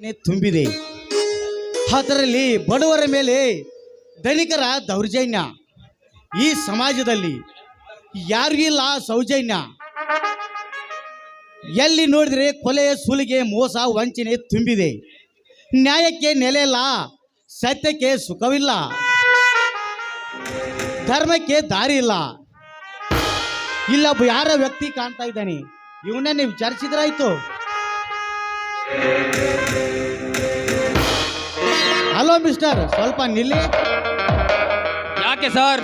ತುಂಬಿದೆ. ಅದರಲ್ಲಿ ಬಡವರ ಮೇಲೆ ಧನಿಕರ ದೌರ್ಜನ್ಯ. ಈ ಸಮಾಜದಲ್ಲಿ ಯಾರಿಗಿಲ್ಲ ಸೌಜನ್ಯ. ಎಲ್ಲಿ ನೋಡಿದ್ರೆ ಕೊಲೆ, ಸುಲಿಗೆ, ಮೋಸ, ವಂಚನೆ ತುಂಬಿದೆ. ನ್ಯಾಯಕ್ಕೆ ನೆಲೆ ಇಲ್ಲ, ಸತ್ಯಕ್ಕೆ ಸುಖವಿಲ್ಲ. ಧರ್ಮಕ್ಕೆ ದಾರಿ ಇಲ್ಲ. ಇಲ್ಲೊಬ್ಬ ಯಾರ ವ್ಯಕ್ತಿ ಕಾಣ್ತಾ ಇದ್ದಾನೆ. ಇವನನ್ನೇ ವಿಚಾರಿಸಿದ್ರಾಯ್ತು ಹಲೋ ಮಿಸ್ಟರ್ ಸ್ವಲ್ಪ ನಿಲ್ಲಿ. ಯಾಕೆ ಸರ್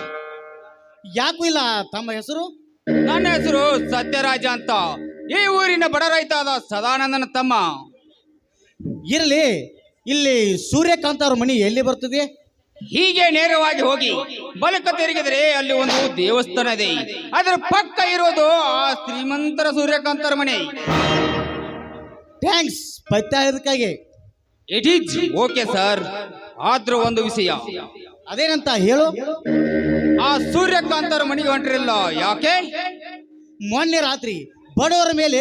ಯಾಕೂ ಇಲ್ಲ ತಮ್ಮ ಹೆಸರು? ನನ್ನ ಹೆಸರು ಸತ್ಯರಾಜ ಅಂತ. ಈ ಊರಿನ ಬಡ ರೈತ ಆದ ಸದಾನಂದನ ತಮ್ಮ. ಇರಲಿ ಇಲ್ಲಿ ಸೂರ್ಯಕಾಂತ ಅವ್ರ ಮನಿ ಎಲ್ಲಿ ಬರ್ತದೆ? ಹೀಗೆ ನೇರವಾಗಿ ಹೋಗಿ ಬಲಕ ತಿರುಗಿದರೆ ಅಲ್ಲಿ ಒಂದು ದೇವಸ್ಥಾನ ಇದೆ. ಅದರ ಪಕ್ಕ ಇರೋದು ಆ ಶ್ರೀಮಂತರ ಸೂರ್ಯಕಾಂತರ ಮನೆ ಥ್ಯಾಂಕ್ಸ್ ಪತ್ತೆ ಇದಕ್ಕಾಗಿ ಇಟ್ ಈಸ್ ಓಕೆ ಸರ್ ಆದ್ರ ಒಂದು ವಿಷಯ. ಅದೇನಂತ ಹೇಳು? ಆ ಸೂರ್ಯಕಾಂತರ ಮನೆಗೆ ಹೊಂಟ್ರಿಲ್ಲ. ಯಾಕೆ? ಮೊನ್ನೆ ರಾತ್ರಿ ಬಡವರ ಮೇಲೆ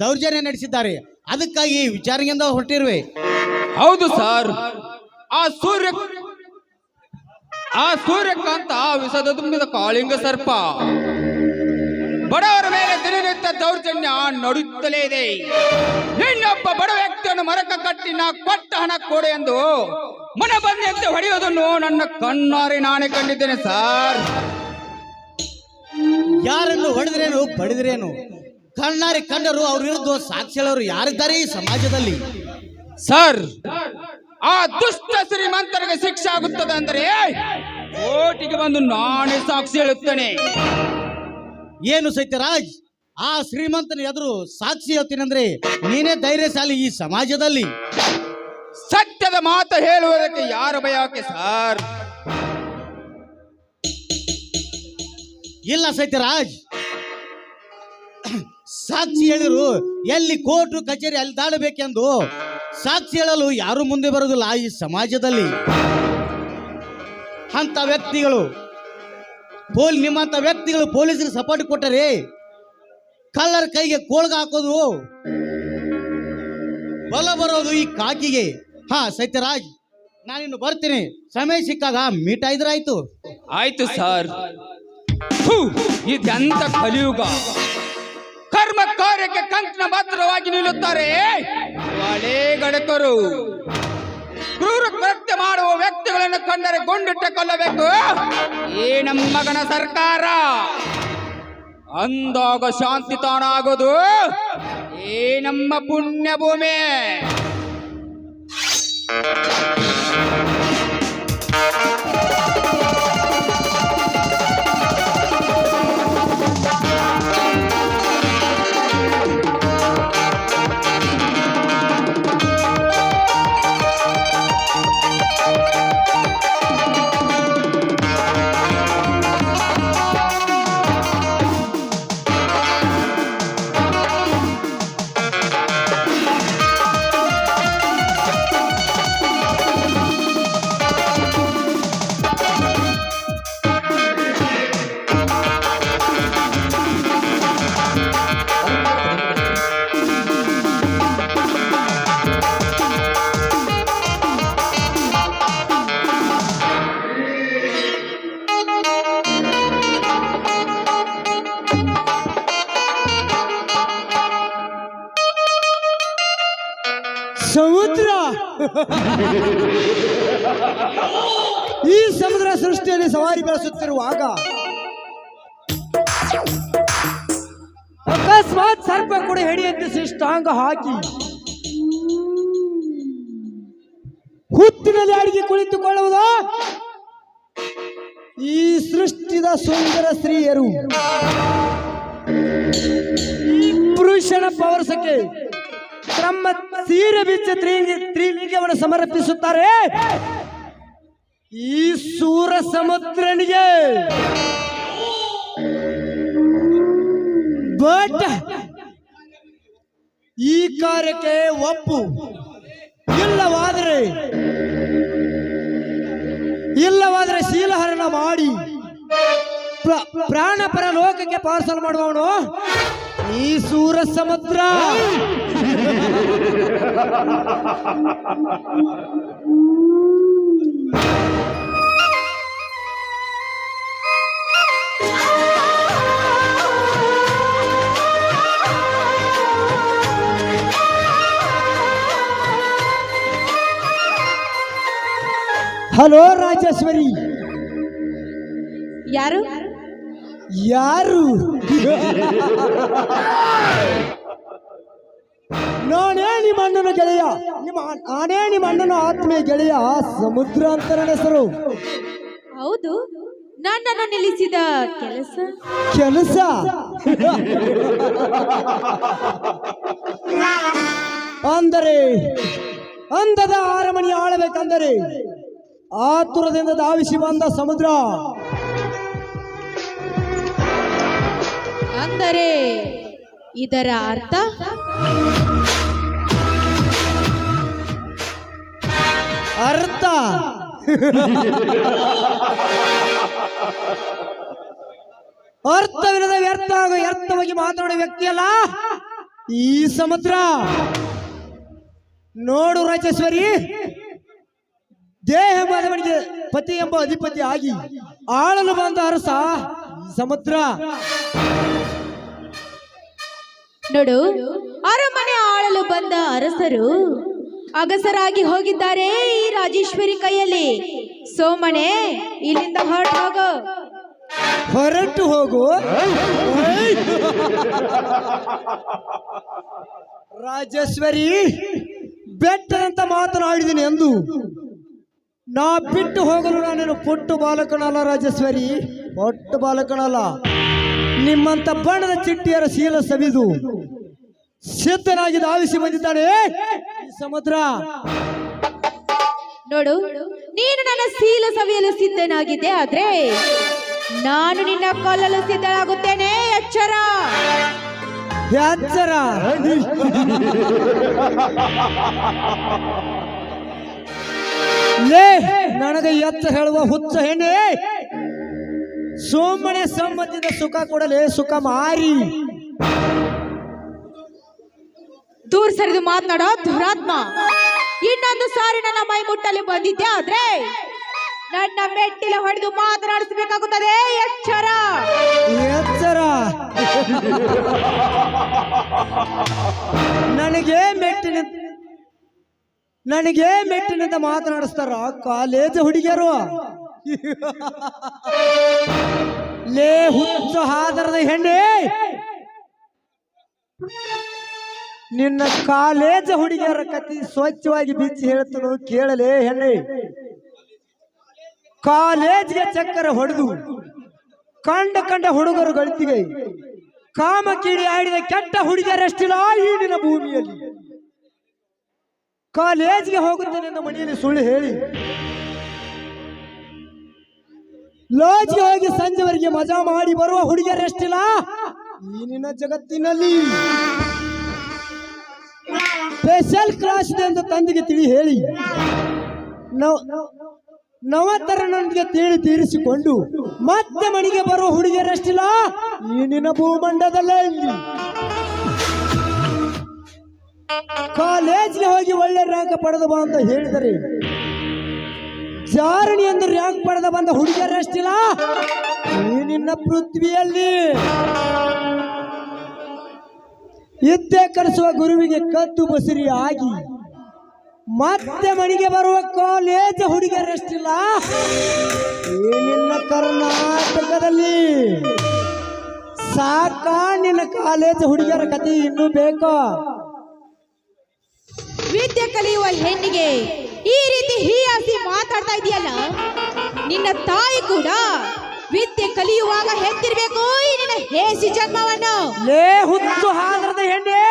ದೌರ್ಜನ್ಯ ನಡೆಸಿದ್ದಾರೆ. ಅದಕ್ಕಾಗಿ ವಿಚಾರಣೆಯಿಂದ ಹೊರಟಿರುವೆ. ಹೌದು ಸರ್ ಆ ಸೂರ್ಯ ಆ ಸೂರ್ಯಕಾಂತ ವಿಷದ ತುಂಬಿದ ಕಾಳಿಂಗ ಸರ್ಪ. ಬಡವರ ಮೇಲೆ ದಿನನಿತ್ಯ ದೌರ್ಜನ್ಯ ನಡೆಯುತ್ತಲೇ ಇದೆ. ನಿನ್ನೊಬ್ಬ ಬಡ ವ್ಯಕ್ತಿಯನ್ನು ಮರಕ ಕಟ್ಟಿ ನಾ ಕೊಟ್ಟ ಹಣ ಕೊಡು ಎಂದು ಮನ ಬಂದಂತೆ ಹೊಡೆಯೋದನ್ನು ನನ್ನ ಕಣ್ಣಾರೆ ನಾನೇ ಕಂಡಿದ್ದೇನೆ ಸರ್. ಯಾರನ್ನು ಹೊಡೆದ್ರೇನು ಬಡಿದ್ರೇನು? ಕಣ್ಣಾರಿ ಕಂಡರು ಅವ್ರ ವಿರುದ್ಧ ಸಾಕ್ಷಿ ಹೇಳೋರು ಯಾರಿದ್ದಾರೆ ಈ ಸಮಾಜದಲ್ಲಿ? ಸರ್ ಆ ದುಷ್ಟ ಶ್ರೀಮಂತರಿಗೆ ಶಿಕ್ಷೆ ಆಗುತ್ತದೆ ಅಂದರೆ ಕೋಟಿಗೆ ಬಂದು ನಾನೇ ಸಾಕ್ಷಿ ಹೇಳುತ್ತೇನೆ. ಏನು ಸತ್ಯರಾಜ್ ಆ ಶ್ರೀಮಂತನ ಎದುರು ಸಾಕ್ಷಿ ಹೇಳ್ತೀನಂದ್ರೆ ನೀನೇ ಧೈರ್ಯಶಾಲಿ ಈ ಸಮಾಜದಲ್ಲಿ. ಸತ್ಯದ ಮಾತು ಹೇಳುವುದಕ್ಕೆ ಯಾರು ಭಯಕ್ಕೆ ಸರ್? ಇಲ್ಲ ಸತ್ಯರಾಜ್ ಸಾಕ್ಷಿ ಹೇಳಿರು ಎಲ್ಲಿ ಕೋರ್ಟು ಕಚೇರಿ ಅಲ್ಲಿ ದಾಳಬೇಕೆಂದು ಸಾಕ್ಷಿ ಹೇಳಲು ಯಾರು ಮುಂದೆ ಬರುವುದಿಲ್ಲ ಈ ಸಮಾಜದಲ್ಲಿ. ಅಂತ ವ್ಯಕ್ತಿಗಳು ಪೋಲ್, ನಿಮ್ಮಂತ ವ್ಯಕ್ತಿಗಳು ಪೊಲೀಸರಿಗೆ ಸಪೋರ್ಟ್ ಕೊಟ್ಟರೆ ಕಲ್ಲರ್ ಕೈಗೆ ಕೋಳ್ಗ ಹಾಕೋದು ಬಲ ಬರೋದು ಈ ಕಾಕಿಗೆ. ಹಾ, ಸತ್ಯರಾಜ್, ನಾನಿನ್ನು ಬರ್ತೀನಿ. ಸಮಯ ಸಿಕ್ಕಾಗ ಮೀಟ್ ಆಯ್ತು. ಆಯ್ತು ಸರ್. ಇದೆಂತ ಕಲಿಯುಗ. ಕರ್ಮ ಕಾರ್ಯಕ್ಕೆ ಕಂಕಣ ಮಾತ್ರವಾಗಿ ನಿಲ್ಲುತ್ತಾರೆ. ಹಳೇ ಗಡಕರು ಕ್ರೂರ ಕೃತ್ಯ ಮಾಡುವ ವ್ಯಕ್ತಿಗಳನ್ನು ಕಂಡರೆ ಗುಂಡಿಟ್ಟ ಕೊಲ್ಲಬೇಕು. ಈ ನಮ್ಮ ಮಗನ ಸರ್ಕಾರ ಅಂದಾಗ ಶಾಂತಿ ತಾನಾಗೋದು. ಈ ನಮ್ಮ ಪುಣ್ಯ ಭೂಮಿ. ಸಮುದ್ರ ಈ ಸಮುದ್ರ ಸೃಷ್ಟಿಯಲ್ಲಿ ಸವಾರಿ ಬೆಳೆಸುತ್ತಿರುವಾಗ ಅಕಸ್ಮಾತ್ ಸರ್ಪ ಕೂಡ ಹಿಡಿಯಂತೆ ಶಿಷ್ಟಾಂಗ ಹಾಕಿ ಹುತ್ತಿನಲ್ಲಿ ಅಡಿಗೆ ಕುಳಿತುಕೊಳ್ಳುವುದ ಈ ಸೃಷ್ಟಿದ ಸುಂದರ ಸ್ತ್ರೀಯರು. ಪುರುಷನ ಪವರ್ಸಕ್ಕೆ ತಮ್ಮ ಸೀರೆ ಬಿಚ್ಚ ತ್ರಿಲಿಂಗವನ್ನು ಸಮರ್ಪಿಸುತ್ತಾರೆ. ಈ ಸೂರ ಸಮುದ್ರನಿಗೆ ಬಟ್ ಈ ಕಾರ್ಯಕ್ಕೆ ಒಪ್ಪು. ಇಲ್ಲವಾದರೆ ಇಲ್ಲವಾದರೆ ಶೀಲಹರಣ ಮಾಡಿ, ಪ್ರ- ಪ್ರಾಣಪರ ಲೋಕಕ್ಕೆ ಪಾರ್ಸಲ್ ಮಾಡುವವನು ಈ ಸೂರ ಸಮುದ್ರ. ಹಲೋ ರಾಜೇಶ್ವರಿ ಯಾರು ಯಾರು ನಾನೇ ನಿಮ್ಮ ಅಣ್ಣನ ಗೆಳೆಯ. ನಿಮ್ಮ ನಾನೇ ನಿಮ್ಮ ಅಣ್ಣನ ಆತ್ಮೀಯ ಗೆಳೆಯ. ಸಮುದ್ರ ಅಂತ ನನ್ನ ಹೆಸರು. ಹೌದು. ನನ್ನನ್ನು ನಿಲ್ಲಿಸಿದ ಕೆಲಸ? ಕೆಲಸ? ಅಂದರೆ ಅಂದದ ಆರಮಣಿ ಆಳಬೇಕಂದರೆ ಆತುರದಿಂದ ಧಾವಿಸಿ ಬಂದ ಸಮುದ್ರ. ಅಂದರೆ ಇದರ ಅರ್ಥ? ಅರ್ಥ. ಅರ್ಥವಿಲ್ಲದ ವ್ಯರ್ಥ ಹಾಗೂ ವ್ಯರ್ಥವಾಗಿ ಮಾತನಾಡುವ ವ್ಯಕ್ತಿಯಲ್ಲ ಈ ಸಮುದ್ರ ನೋಡು ರಾಜೇಶ್ವರಿ, ದೇಹ ಮಾಧವನಿಗೆ ಪತಿ ಎಂಬ ಅಧಿಪತಿ ಆಗಿ ಆಳಲು ಬಂದ ಅರಸ ಸಮುದ್ರ ನೋಡು, ಅರಮನೆ ಆಳಲು ಬಂದ ಅರಸರು ಅಗಸರಾಗಿ ಹೋಗಿದ್ದಾರೆ ಈ ರಾಜೇಶ್ವರಿ ಕೈಯಲ್ಲಿ. ಸೋಮಣೆ, ಇಲ್ಲಿಂದ ಹೊರಟು ಹೋಗು. ಹೊರಟು ಹೋಗು. ರಾಜೇಶ್ವರಿ ಬೆಟ್ಟದಂತ ಮಾತನಾಡಿದ್ದೀನಿ ಎಂದು ನಾ ಬಿಟ್ಟು ಹೋಗಲು ನಾನೇನು ಪುಟ್ಟು ಬಾಲಕನಲ್ಲ ರಾಜೇಶ್ವರಿ? ಪೊಟ್ಟು ಬಾಲಕನಲ್ಲ. ನಿಮ್ಮಂತ ಬಣ್ಣದ ಚಿಟ್ಟಿಯರ ಶೀಲ ಸವಿದು ಸಿದ್ಧನಾಗಿ ಧಾವಿಸಿ ಬಂದಿದ್ದಾನೆ. ಸಮುದ್ರ. ನೋಡು ನೀನು ನನ್ನ ಶೀಲ ಸವಿಯಲು ಸಿದ್ಧನಾಗಿದ್ದೆ ಆದ್ರೆ ನಾನು ನಿನ್ನ ಕೊಲ್ಲಲು ಸಿದ್ಧನಾಗುತ್ತೇನೆ ಎಚ್ಚರ ಎಚ್ಚರ ಲೇ ನನಗೆ ಎತ್ತ ಹೇಳುವ ಹುಚ್ಚ ಹೆಣ್ಣೆ. ಸೋಮನೆ ಸಂಬಂಧಿತ ಸುಖ ಕೊಡಲೇ ಸುಖ ಮಾರಿ. ದೂರ ಸರಿದು ಮಾತನಾಡೋ ದುರಾತ್ಮ. ಇನ್ನೊಂದು ಸಾರಿ ನನ್ನ ಮೈ ಮುಟ್ಟಲ್ಲಿ ಬಂದಿದ್ದೆ ಆದ್ರೆ ನನ್ನ ಮೆಟ್ಟಿಲ ಹೊಡೆದು ಮಾತನಾಡಿಸಬೇಕಾಗುತ್ತದೆ. ಎಚ್ಚರ. ಎಚ್ಚರ. ನನಗೆ ಮೆಟ್ಟಿನ ನನಗೆ ಮೆಟ್ಟಿನಿಂದ ಮಾತನಾಡಿಸ್ತಾರ ಕಾಲೇಜ್ ಹುಡುಗಿಯರು. ಲೇ ಹುಚ್ಚು ಹಾದರದ ಹೆಣ್ಣೆ. ನಿನ್ನ ಕಾಲೇಜ್ ಹುಡುಗಿಯರ ಕತಿ ಸ್ವಚ್ಛವಾಗಿ ಬಿಚ್ಚಿ ಹೇಳ್ತನು, ಕೇಳಲೇ ಹೆಣ್ಣೆ. ಕಾಲೇಜ್ಗೆ ಚಕ್ಕರ ಹೊಡೆದು, ಕಂಡ ಕಂಡ ಹುಡುಗರು ಗಳಿತಿಗೆ ಕಾಮ ಕೀಡಿ ಆಡಿದ ಕೆಟ್ಟ ಹುಡುಗಿಯರಷ್ಟಿಲ್ಲ ಈ ಭೂಮಿಯಲ್ಲಿ. ಕಾಲೇಜ್ಗೆ ಹೋಗುತ್ತೇನೆ ನನ್ನ ಮನೆಯಲ್ಲಿ ಸುಳ್ಳು ಹೇಳಿ, ಲಾಜ್ಗೆ ಹೋಗಿ ಸಂಜೆವರೆಗೆ ಮಜಾ ಮಾಡಿ ಬರುವ ಹುಡುಗಿಯರಷ್ಟಿಲ್ಲ ಈ ನಿನ್ನ ಜಗತ್ತಿನಲ್ಲಿ. ಸ್ಪೆಷಲ್ ಕ್ಲಾಸ್ ಅಂತ ತಂದೆಗೆ ತಿಳಿ ಹೇಳಿ. ನವ ನವತರನೊಂದಿಗೆ ತಿಳಿ ತೀರಿಸಿಕೊಂಡು ಮತ್ತೆ ಮನೆಗೆ ಬರುವ ಹುಡುಗಿಯರಷ್ಟಿಲ್ಲ ನಿನ್ನ ಭೂಮಂಡದಲ್ಲೇ ಇಲ್ಲಿ ಕಾಲೇಜ್ಗೆ ಹೋಗಿ ಒಳ್ಳೆ ರ್ಯಾಂಕ್ ಪಡೆದು ಬಾ ಅಂತ ಹೇಳಿದರೆ, ಜಾರಣಿ ಎಂದು ರ್ಯಾಂಕ್ ಪಡೆದ ಬಂದ ಹುಡುಗಿಯರಷ್ಟಿಲ್ಲ ಈ ನಿನ್ನ ಪೃಥ್ವಿಯಲ್ಲಿ. ವಿದ್ಯೆ ಕರೆಸುವ ಗುರುವಿಗೆ ಕದ್ದು ಬಸಿರಿ ಆಗಿ, ಮತ್ತೆ ಮನೆಗೆ ಬರುವ ಕಾಲೇಜ್ ಹುಡುಗರಷ್ಟಿಲ್ಲ ಏನಿಲ್ಲ ಕರ್ನಾಟಕದಲ್ಲಿ. ಸಾಕಾ ನಿನ್ನ ಕಾಲೇಜ್ ಹುಡುಗಿಯರ ಕತೆ ಇನ್ನೂ ಬೇಕೋ? ವಿದ್ಯೆ ಕಲಿಯುವ ಹೆಣ್ಣಿಗೆ ಈ ರೀತಿ ಹೀಯಾಸಿ ಮಾತಾಡ್ತಾ ಇದೆಯಲ್ಲ? ನಿನ್ನ ತಾಯಿ ಕೂಡ ವಿದ್ಯೆ ಕಲಿಯುವಾಗ ಹೆತ್ತಿರ್ಬೇಕು ನಿನ್ನ ಹೇಸಿ ಜನ್ಮವನ್ನು. ಲೇ ಹುತ್ತು ಹಾದ್ರದ ಹೆಣ್ಣೆ.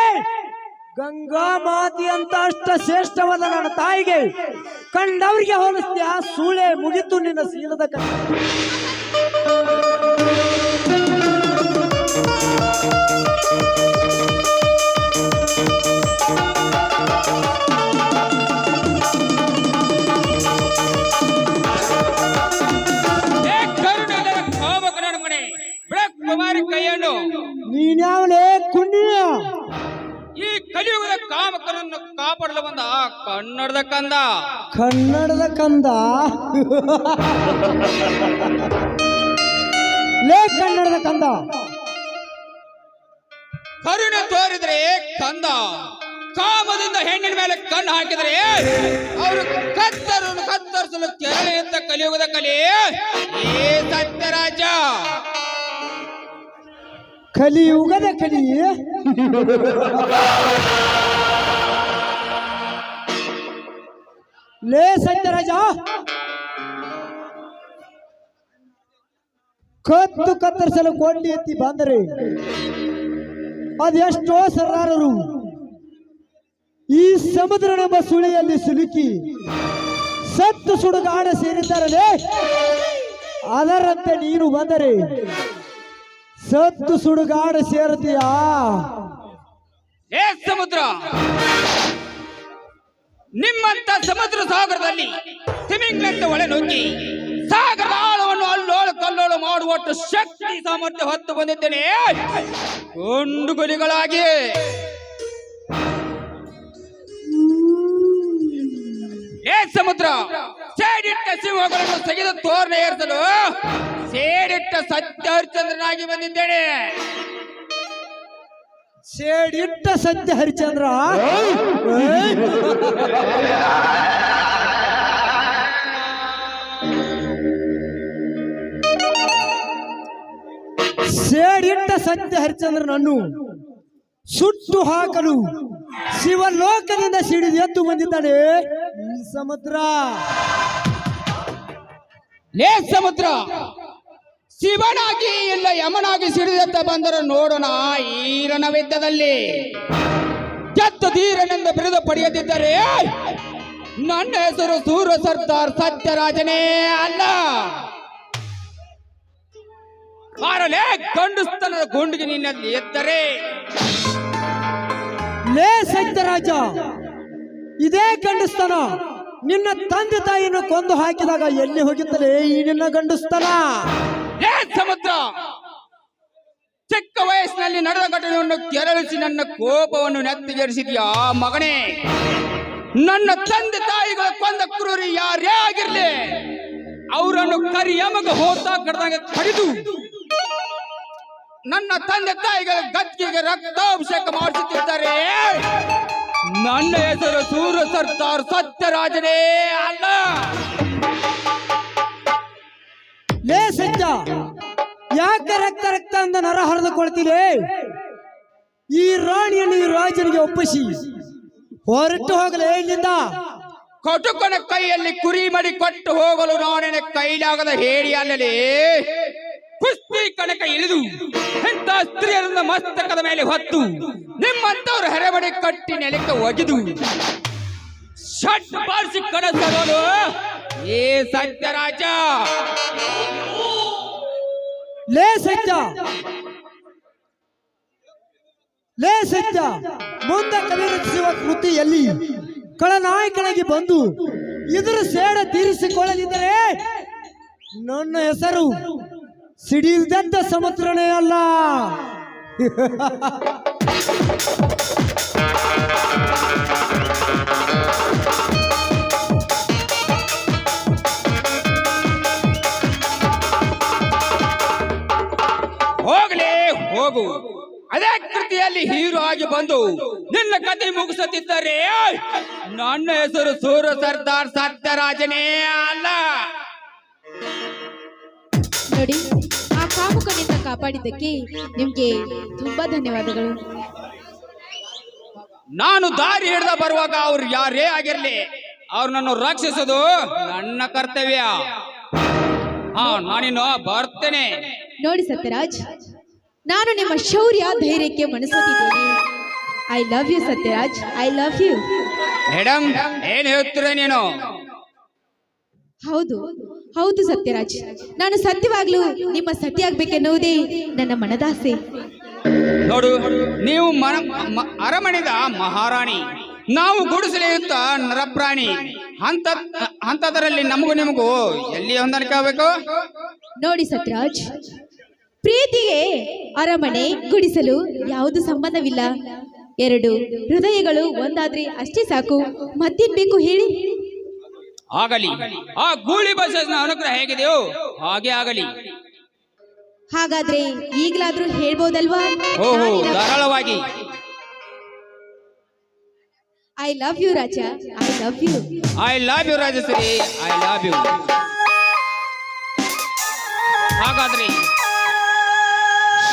ಗಂಗಾ ಮಾತಿ ಅಂತ ಅಷ್ಟ ಶ್ರೇಷ್ಠವಾದ ನನ್ನ ತಾಯಿಗೆ. ಕಂಡವ್ರಿಗೆ ಹೋಲಿಸ್ತೀಯ? ಸೂಳೆ ಮುಗಿತು ನಿನ್ನ ಶೀಲದ ಕಥೆ ಕಂದ? ಕನ್ನಡದ ಕಂದ. ಲೇ ಕನ್ನಡದ ಕಂದ. ಕರುಣೆ ತೋರಿದ್ರೆ ಕಂದ. ಕಾಮದಿಂದ ಹೆಣ್ಣಿನ ಮೇಲೆ ಕಣ್ಣು ಹಾಕಿದರೆ ಅವರು ಕತ್ತರು ಕತ್ತರಿಸಲು ಕೆರಳೆ ಅಂತ ಕಲಿಯುಗದ ಕಲೆ. ಏ ಸತ್ಯರಾಜ. ಕಲಿಯುಗದ ಕಲಿ. ಲೇ ಸತ್ಯರಾಜ ಕತ್ತು ಕತ್ತರಿಸಲು ಕೊಂಡಿ ಎತ್ತಿ ಬಂದರೆ ಅದೆಷ್ಟೋ ಸರಾರರು ಈ ಸಮುದ್ರನೆಂಬ ಸುಳಿಯಲ್ಲಿ ಸಿಲುಕಿ ಸತ್ತು ಸುಡುಗಾಡ ಸೇರಿದ್ದಾರಲೇ. ಅದರಂತೆ ನೀನು ಬಂದರೆ ಸತ್ತು ಸುಡುಗಾಡ ಸೇರುತ್ತೀಯಾ ಸಮುದ್ರ! ನಿಮ್ಮಂತ ಸಮುದ್ರ ಸಾಗರದಲ್ಲಿ ತಿಮಿಂಗ್ಲಂತ ಒಳೆ ನುಗ್ಗಿ ಸಾಗರ ಆಳವನ್ನು ಅಲ್ಲೋಳು ಕಲ್ಲೋಳು ಮಾಡುವಷ್ಟು ಶಕ್ತಿ ಸಾಮರ್ಥ್ಯ ಹೊತ್ತು ಬಂದಿದ್ದೇನೆ. ಗುಂಡುಗುಲಿಗಳಾಗಿ ಏ ಸಮುದ್ರ, ಸೇಡಿಟ್ಟ ಸಿಂಹಗಳನ್ನು ತೆಗೆದು ತೋರಣ ಏರಿಸಲು ಸೇಡಿಟ್ಟ ಸತ್ಯ ಹರಿಚಂದ್ರನಾಗಿ ಬಂದಿದ್ದೇನೆ. ಸೇಡಿಟ್ಟ ಸತ್ಯ ಹರಿಚಂದ್ರ ಸೇಡಿಟ್ಟ ಸತ್ಯ ಹರಿಚಂದ್ರನನ್ನು ಸುಟ್ಟು ಹಾಕಲು ಶಿವಲೋಕದಿಂದ ಸಿಡಿದು ಎದ್ದು ಬಂದಿದ್ದಾನೆ ಸಮುದ್ರ. ಲೇ ಸಮುದ್ರ! ಶಿವನಾಗಿ ಇಲ್ಲ, ಯಮನಾಗಿ ಸಿಡಿದತ್ತ ಬಂದರೆ ನೋಡೋಣ, ಈರನ ವಿದ್ಯದಲ್ಲಿ ಕೆತ್ತ ಧೀರನೆಂದು ಬಿರುದು ಪಡೆಯದಿದ್ದರೆ, ನನ್ನ ಹೆಸರು ಸೂರ ಸರ್ದಾರ್ ಸತ್ಯರಾಜನೇ ಅಲ್ಲ. ಮಾರಲೇ, ಗಂಡುಸ್ತನದ ಗುಂಡಿಗೆ ನಿನ್ನಲ್ಲಿ ಎದ್ದರೆ. ಲೇ ಸತ್ಯರಾಜ, ಇದೇ ಗಂಡಸ್ತನ. ನಿನ್ನ ತಂದೆ ತಾಯಿಯನ್ನು ಕೊಂದು ಹಾಕಿದಾಗ ಎಲ್ಲಿ ಹೋಗಿದ್ದರೆ ಈ ನಿನ್ನ ಗಂಡಸ್ತನ? ಲೇ ಸಮುದ್ರ? ಚಿಕ್ಕ ವಯಸ್ಸಿನಲ್ಲಿ ನಡೆದ ಘಟನೆಯನ್ನು ಕೆರಳಿಸಿ ನನ್ನ ಕೋಪವನ್ನು ನೆತ್ತಿಗೇರಿಸಿದ್ಯಾ ಮಗನೇ? ನನ್ನ ತಂದೆ ತಾಯಿಗಳ ಕೊಂದ ಕ್ರೂರಿ ಯಾರೇ ಆಗಿರ್ಲಿ, ಅವರನ್ನು ಕರಿಯಮಗ ಹೋತ ಕಡ್ದಂಗೆ ಕಡಿದು ನನ್ನ ತಂದೆ ತಾಯಿಗಳ ಗದ್ದಿಗೆ ರಕ್ತಾಭಿಷೇಕ ಮಾಡಿಸುತ್ತಿದ್ದಾರೆ. ನನ್ನ ಹೆಸರು ಸೂರ್ಯ ಸರ್ದಾರ್ ಸತ್ಯರಾಜನೇ ಅಲ್ಲ. ಲೇ ಸಿದ್ಧ ಯಾಕೆ ರಕ್ತ ರಕ್ತ ಅಂತ ನರ ಹರಿದುಕೊಳ್ತೀರಿ? ಈ ರಾಣಿಯನ್ನು ಈ ರಾಜನಿಗೆ ಒಪ್ಪಿಸಿ. ಹೊರಟು ಹೋಗಲೇ ಇಲ್ಲಿಂದ. ಕಟುಕನ ಕೈಯಲ್ಲಿ ಕುರಿ ಮಡಿ ಕೊಟ್ಟು ಹೋಗಲು ನಾನಿನ ಕೈಲಾಗದ ಹೇಳಿ ಅಲ್ಲಲಿ ಕುಸ್ತಿ ಕಣಕ ಇಳಿದು ಎಂತ ಸ್ತ್ರೀಯರನ್ನ ಮಸ್ತಕದ ಮೇಲೆ ಹೊತ್ತು ನಿಮ್ಮಂತವ್ರು ಹೆರೆಮಡಿ ಕಟ್ಟಿ ನೆಲಕ್ಕೆ ಒಗೆದು ಷಟ್ ಬಾರಿಸಿ ಕಡಸೋನು ಏ ಸತ್ಯರಾಜ! ಲೇ ಸತ್ಯ! ಲೇ ಸತ್ಯ! ಮುಂದೆ ಕಲೆ ರಚಿಸುವ ಕೃತಿಯಲ್ಲಿ ಕಳನಾಯಕನಾಗಿ ಬಂದು ಇದರ ಸೇಡ ತೀರಿಸಿಕೊಳ್ಳಲಿದ್ದರೆ ನನ್ನ ಹೆಸರು ಸಿಡಿಲ್ದಂತ ಸಮುದ್ರನೇ ಅಲ್ಲ. ಬಂದು ನಿನ್ನ ಕತೆ ಮುಗಿಸುತ್ತಿದ್ದರೆ. ನನ್ನ ಹೆಸರು ಸೂರ ಸರ್ದಾರ್ ಸತ್ಯರಾಜನೇ ಅಲ್ಲ. ನೋಡಿ ಆ ಕಾಮುಕನಿಂದ ಕಾಪಾಡಿದ್ದಕ್ಕೆ ನಿಮ್ಗೆ ತುಂಬಾ ಧನ್ಯವಾದಗಳು. ನಾನು ದಾರಿ ಹಿಡ್ದ ಬರುವಾಗ ಅವ್ರು ಯಾರೇ ಆಗಿರ್ಲಿ ಅವ್ರನ್ನನ್ನು ರಕ್ಷಿಸೋದು ನನ್ನ ಕರ್ತವ್ಯ. ಹಾ ನಾನಿನ್ನು ಬರ್ತೇನೆ. ನೋಡಿ ಸತ್ಯರಾಜ್ ನಾನು ನಿಮ್ಮ ಶೌರ್ಯ ಧೈರ್ಯಕ್ಕೆ ಮನಸ್ಸೋತಿದ್ದೇನೆ I love you Satyaraj I love you madam ಏನ್ ಹೇಳ್ತೀರ ನೀನು? ಹೌದು ಹೌದು ಸತ್ಯರಾಜ್. ನಾನು ಸತ್ಯವಾಗ್ಲೂ ನಿಮ್ಮ ಸತಿಯಾಗ್ಬೇಕೆನ್ನುವುದೇ ನನ್ನ ಮನದಾಸೆ. ನೋಡು ನೀವು ಮನ ಮ- ಅರಮನೆದ ಮಹಾರಾಣಿ. ನಾವು ಗುಡಿಸಲೆಯುತ್ತ ನರಪ್ರಾಣಿ. ಅಂತ ಅಂತದರಲ್ಲಿ ನಮಗೂ ನಿಮಗೂ ಎಲ್ಲಿ ಹೊಂದಾಣಿಕೆ ಆಗಬೇಕು? ನೋಡಿ ಸತ್ಯರಾಜ್ ಪ್ರೀತಿಗೆ ಅರಮನೆ ಗುಡಿಸಲು ಯಾವುದು ಸಂಬಂಧವಿಲ್ಲ. ಎರಡು ಹೃದಯಗಳು ಒಂದಾದ್ರೆ ಅಷ್ಟೇ ಸಾಕು. ಮತ್ತೇನ್ ಬೇಕು ಹೇಳಿ? ಆಗಲಿ. ಆ ಗೂಳಿ ಅನುಗ್ರಹ ಹೇಗಿದೆಯೋ ಹಾಗೆ ಆಗಲಿ. ಹಾಗಾದ್ರೆ ಈಗಲಾದ್ರೂ ಹೇಳ್ಬೋದಲ್ವಾ? ಓಹೋ ಧಾರಾಳವಾಗಿ. I love you Raja. I love you I love you Rajashri. I love you ಹಾಗಾದ್ರೆ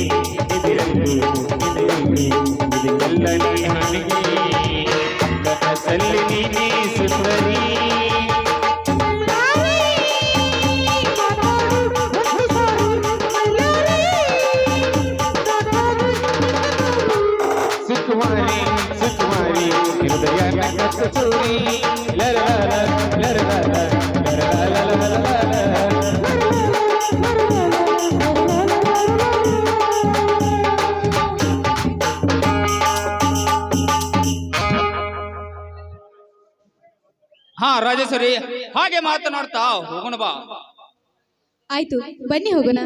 ನಿನಗೆ ಇದೆಯಲ್ಲೂ ಇದೆಯಲ್ಲೂ ಇದೆಲ್ಲ ನೀ ಹಾ ರಾಜೇಶ್ವರಿ ಹಾಗೆ ಮಾತನಾಡ್ತಾ ಹೋಗೋಣ ಬಾ. ಆಯ್ತು ಬನ್ನಿ ಹೋಗೋಣ.